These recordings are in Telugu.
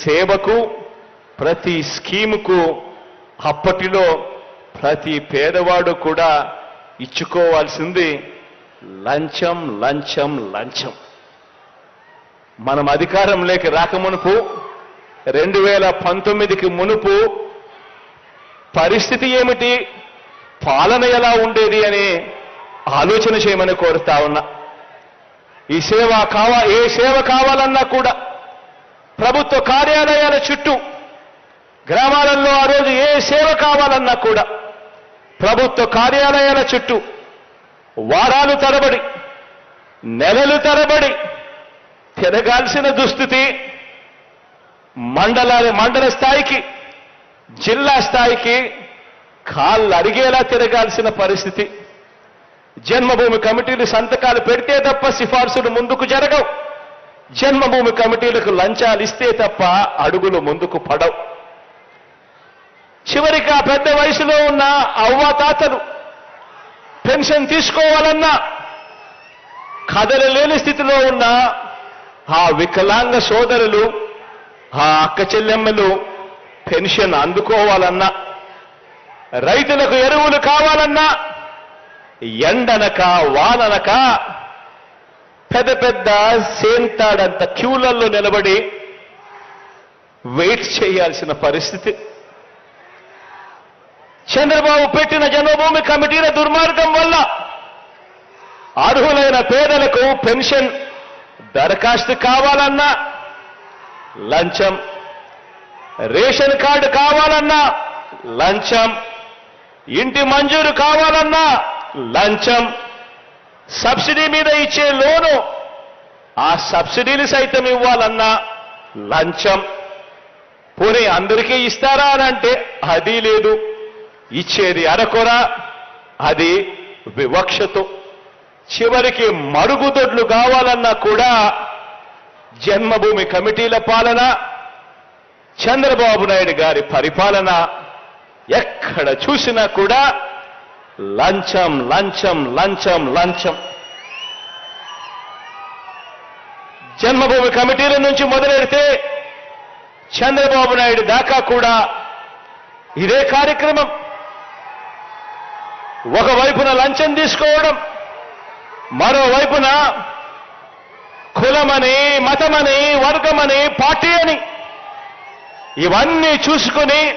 సేవకు ప్రతి స్కీముకు అప్పటిలో ప్రతి పేదవాడు కూడా ఇచ్చుకోవాల్సింది లంచం లంచం లంచం. మనం అధికారంలోకి రాకమునుపు రెండు వేల పంతొమ్మిదికి మునుపు పరిస్థితి ఏమిటి పాలన ఎలా ఉండేది అని ఆలోచన చేయమని కోరుతా ఉన్నా. ఈ సేవ కావా ఏ సేవ కావాలన్నా కూడా ప్రభుత్వ కార్యాలయాల చుట్టూ గ్రామాలలో ఆ రోజు ఏ సేవ కావాలన్నా కూడా ప్రభుత్వ కార్యాలయాల చుట్టూ వారాలు తరబడి నెలలు తరబడి తిరగాల్సిన దుస్థితి మండల మండల స్థాయికి జిల్లా స్థాయికి కాళ్ళు అరిగేలా తిరగాల్సిన పరిస్థితి. జన్మభూమి కమిటీలు సంతకాలు పెడితే తప్ప సిఫార్సులు ముందుకు జరగవు. జన్మభూమి కమిటీలకు లంచాలు ఇస్తే తప్ప అడుగులు ముందుకు పడవు. చివరికి ఆ పెద్ద వయసులో ఉన్న అవ్వాతాతలు పెన్షన్ తీసుకోవాలన్నా కదలలేని స్థితిలో ఉన్న ఆ వికలాంగ సోదరులు ఆ అక్క చెల్లెమ్మలు పెన్షన్ అందుకోవాలన్నా రైతులకు ఎరువులు కావాలన్నా ఎండనక వాననక పెద్ద పెద్ద సేంతాడంత క్యూలలో నిలబడి వెయిట్ చేయాల్సిన పరిస్థితి. చంద్రబాబు పెట్టిన జన్మభూమి కమిటీల దుర్మార్గం వల్ల అర్హులైన పేదలకు పెన్షన్ దరఖాస్తు కావాలన్నా లంచం రేషన్ కార్డు కావాలన్నా లంచం ఇంటి మంజూరు కావాలన్నా లంచం సబ్సిడీ మీద ఇచ్చే లోను ఆ సబ్సిడీని సైతం ఇవ్వాలన్నా లంచం. పోనీ అందరికీ ఇస్తారా అని అంటే అది లేదు. ఇచ్చేది అరకొర అది వివక్షతో. చివరికి మరుగుదొడ్లు కావాలన్నా కూడా జన్మభూమి కమిటీల పాలన చంద్రబాబు నాయుడు గారి పరిపాలన ఎక్కడ చూసినా కూడా లంచం లంచం లంచం లంచం. జన్మభూమి కమిటీల నుంచి మొదలెడితే చంద్రబాబు నాయుడు దాకా కూడా ఇదే కార్యక్రమం. ఒకవైపున లంచం తీసుకోవడం మరోవైపున కులమని మతమని వర్గమని పార్టీ అని ఇవన్నీ చూసుకుని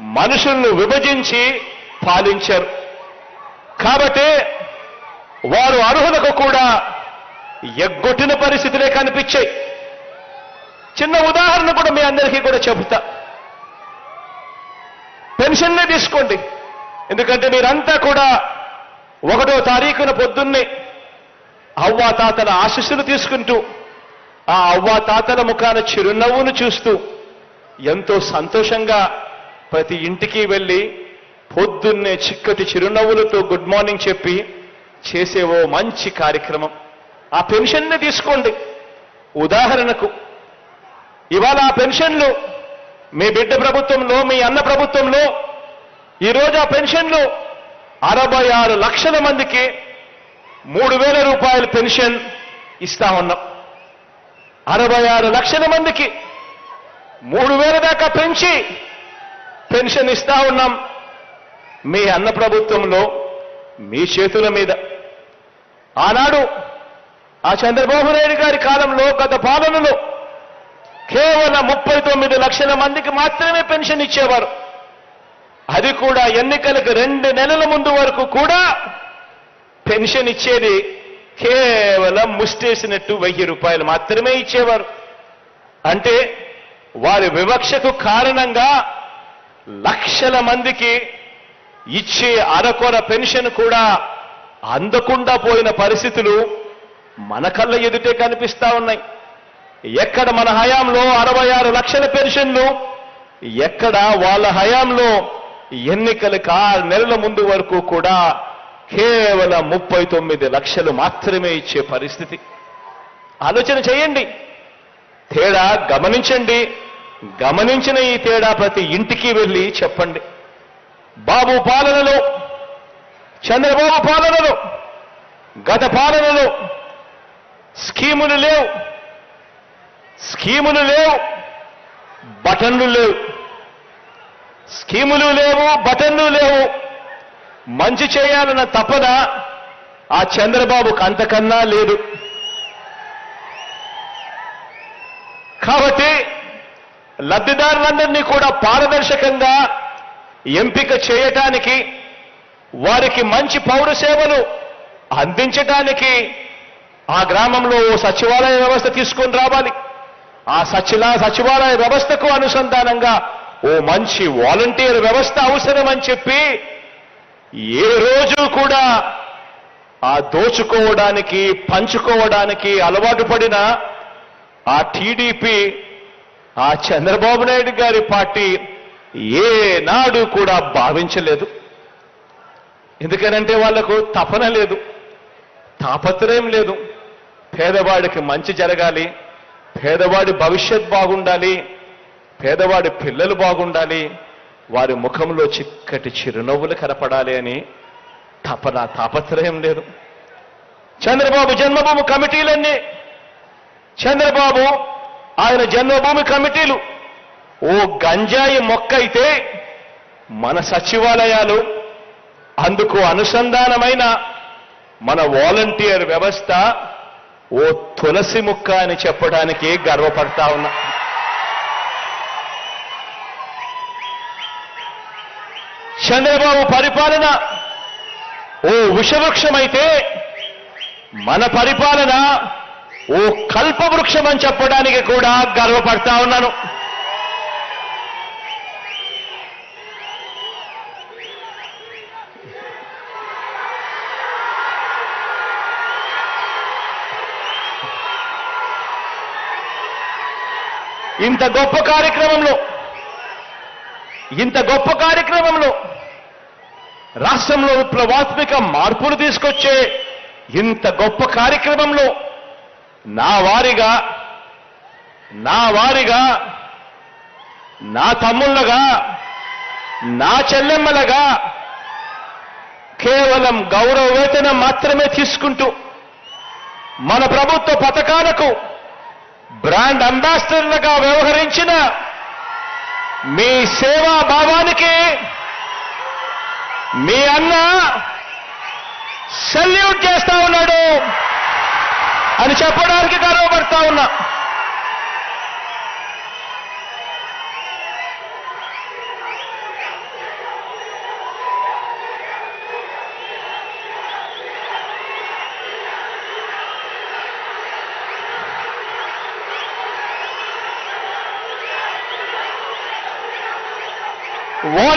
మనుషులను విభజించి పాలించారు. కాబట్టి వారు అర్హులకు కూడా ఎగ్గొట్టిన పరిస్థితులే కనిపించాయి చిన్న ఉదాహరణ కూడా మీ అందరికీ కూడా చెబుతా. పెన్షన్నే తీసుకోండి. ఎందుకంటే మీరంతా కూడా ఒకటో తారీఖున పొద్దున్నే అవ్వా తాతల ఆశీస్సులు తీసుకుంటూ ఆ అవ్వా తాతల ముఖాన చిరునవ్వును చూస్తూ ఎంతో సంతోషంగా ప్రతి ఇంటికి వెళ్ళి పొద్దున్నే చిక్కటి చిరునవ్వులతో గుడ్ మార్నింగ్ చెప్పి చేసే ఓ మంచి కార్యక్రమం. ఆ పెన్షన్నే తీసుకోండి. ఉదాహరణకు ఇవాళ ఆ పెన్షన్లు మీ బిడ్డ ప్రభుత్వంలో మీ అన్న ప్రభుత్వంలో ఈరోజు ఆ పెన్షన్లు అరవై ఆరు లక్షల మందికి మూడు వేల రూపాయల పెన్షన్ ఇస్తా ఉన్నాం. అరవై ఆరు లక్షల మందికి మూడు వేల దాకా పెంచి పెన్షన్ ఇస్తా ఉన్నాం. మీ అన్న ప్రభుత్వంలో మీ చేతుల మీద. ఆనాడు ఆ చంద్రబాబు నాయుడు గారి కాలంలో గత పాలనలో కేవలం ముప్పై తొమ్మిది లక్షల మందికి మాత్రమే పెన్షన్ ఇచ్చేవారు. అది కూడా ఎన్నికలకు రెండు నెలల ముందు వరకు కూడా పెన్షన్ ఇచ్చేది కేవలం ముష్టేసినట్టు వెయ్యి రూపాయలు మాత్రమే ఇచ్చేవారు. అంటే వారి వివక్షకు కారణంగా లక్షల మందికి ఇచ్చే అరకొర పెన్షన్ కూడా అందకుండా పోయిన పరిస్థితులు మన కళ్ళ ఎదుటే కనిపిస్తా ఉన్నాయి. ఎక్కడ మన హయాంలో అరవై ఆరు లక్షల పెన్షన్లు ఎక్కడ వాళ్ళ హయాంలో ఎన్నికలకు ఆరు నెలల ముందు వరకు కూడా కేవలం ముప్పై తొమ్మిది లక్షలు మాత్రమే ఇచ్చే పరిస్థితి. ఆలోచన చేయండి. తేడా గమనించండి. గమనించిన ఈ తేడా ప్రతి ఇంటికి వెళ్ళి చెప్పండి. బాబు పాలనలో చంద్రబాబు పాలనలో గత పాలనలో స్కీములు లేవు. స్కీములు లేవు. బటన్లు లేవు. స్కీములు లేవు బటన్లు లేవు. మంచి చేయాలన్న తపన ఆ చంద్రబాబుకు అంతకన్నా లేదు. కాబట్టి లబ్ధిదారులందరినీ కూడా పారదర్శకంగా ఎంపిక చేయటానికి వారికి మంచి పౌర సేవలు అందించటానికి ఆ గ్రామంలో ఓ సచివాలయ వ్యవస్థ తీసుకొని రావాలి. ఆ సచిలా సచివాలయ వ్యవస్థకు అనుసంధానంగా ఓ మంచి వాలంటీర్ వ్యవస్థ అవసరమని చెప్పి ఏ రోజు కూడా ఆ దోచుకోవడానికి పంచుకోవడానికి అలవాటు పడిన ఆ టీడీపీ ఆ చంద్రబాబు నాయుడు గారి పార్టీ ఏనాడు కూడా భావించలేదు. ఎందుకనంటే వాళ్ళకు తపన లేదు. తాపత్రయం లేదు. పేదవాడికి మంచి జరగాలి పేదవాడి భవిష్యత్ బాగుండాలి పేదవాడి పిల్లలు బాగుండాలి వారి ముఖంలో చిక్కటి చిరునవ్వులు కనపడాలి అని తపన తాపత్రయం లేదు. చంద్రబాబు జన్మభూమి కమిటీలన్నీ చంద్రబాబు ఆయన జన్మభూమి కమిటీలు. ఓ గంజాయి మొక్క అయితే మన సచివాలయాలు అందుకు అనుసంధానమైన మన వాలంటీర్ వ్యవస్థ ఓ తులసి ముక్క అని చెప్పడానికి గర్వపడతా ఉన్నా. చంద్రబాబు పరిపాలన ఓ విషవృక్షమైతే మన పరిపాలన ఓ కల్పవృక్షం అని చెప్పడానికి కూడా గర్వపడతా ఉన్నాను. ఇంత గొప్ప కార్యక్రమంలో ఇంత గొప్ప కార్యక్రమంలో రాష్ట్రంలో విప్లవాత్మిక మార్పులు తీసుకొచ్చే ఇంత గొప్ప కార్యక్రమంలో నా వారిగా నా వారిగా నా తమ్ముళ్ళగా నా చెల్లెమ్మలగా కేవలం గౌరవ వేతనం మాత్రమే తీసుకుంటూ మన ప్రభుత్వ పథకాలకు బ్రాండ్ అంబాసిడర్లుగా వ్యవహరించిన మీ సేవా భావానికి మీ అన్న సెల్యూట్ చేస్తా ఉన్నాడు అని చెప్పడానికి గర్వపడతా ఉన్నా.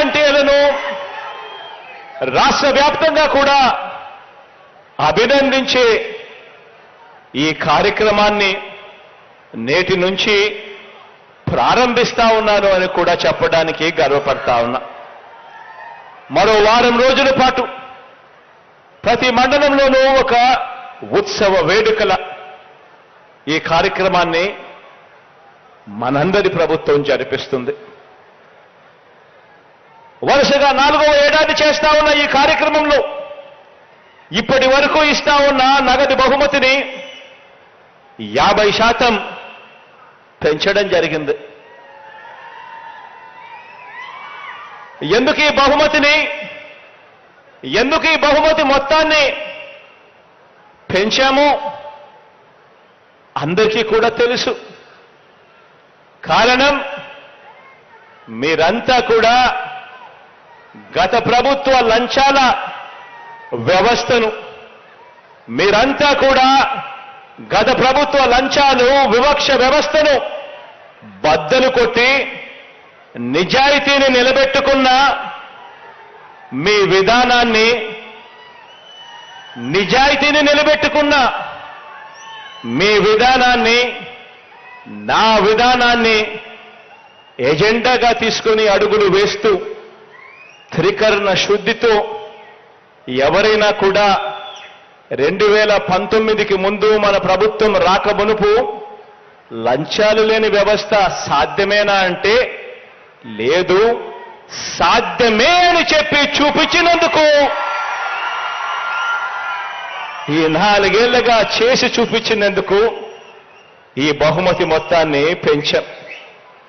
వాలంటీర్లను రాష్ట్ర వ్యాప్తంగా కూడా అభినందించే ఈ కార్యక్రమాన్ని నేటి నుంచి ప్రారంభిస్తా ఉన్నాను అని కూడా చెప్పడానికి గర్వపడతా ఉన్నా. మరో వారం రోజుల పాటు ప్రతి మండలంలోనూ ఒక ఉత్సవ వేడుకల ఈ కార్యక్రమాన్ని మనందరి ప్రభుత్వం జరిపిస్తుంది. వరుసగా నాలుగవ ఏడాది చేస్తా ఉన్న ఈ కార్యక్రమంలో ఇప్పటి వరకు ఇస్తా ఉన్న నగదు బహుమతిని యాభై శాతం పెంచడం జరిగింది. ఎందుకు ఈ బహుమతిని ఎందుకు ఈ బహుమతి మొత్తాన్ని పెంచాము అందరికీ కూడా తెలుసు. కారణం మీరంతా కూడా గత ప్రభుత్వ లంచాల వ్యవస్థను మీరంతా కూడా గత ప్రభుత్వ లంచాలు వివక్ష వ్యవస్థను బద్దలు కొట్టి నిజాయితీని నిలబెట్టుకున్న మీ విధానాన్ని నిజాయితీని నిలబెట్టుకున్న మీ విధానాన్ని నా విధానాన్ని ఎజెండాగా తీసుకుని అడుగులు వేస్తూ త్రికరణ శుద్ధితో ఎవరైనా కూడా రెండు వేల పంతొమ్మిదికి ముందు మన ప్రభుత్వం రాకమునుపు లంచాలు లేని వ్యవస్థ సాధ్యమేనా అంటే లేదు సాధ్యమే అని చెప్పి చూపించినందుకు ఈ నాలుగేళ్ళుగా చేసి చూపించినందుకు ఈ బహుమతి మొత్తాన్ని పెంచాం.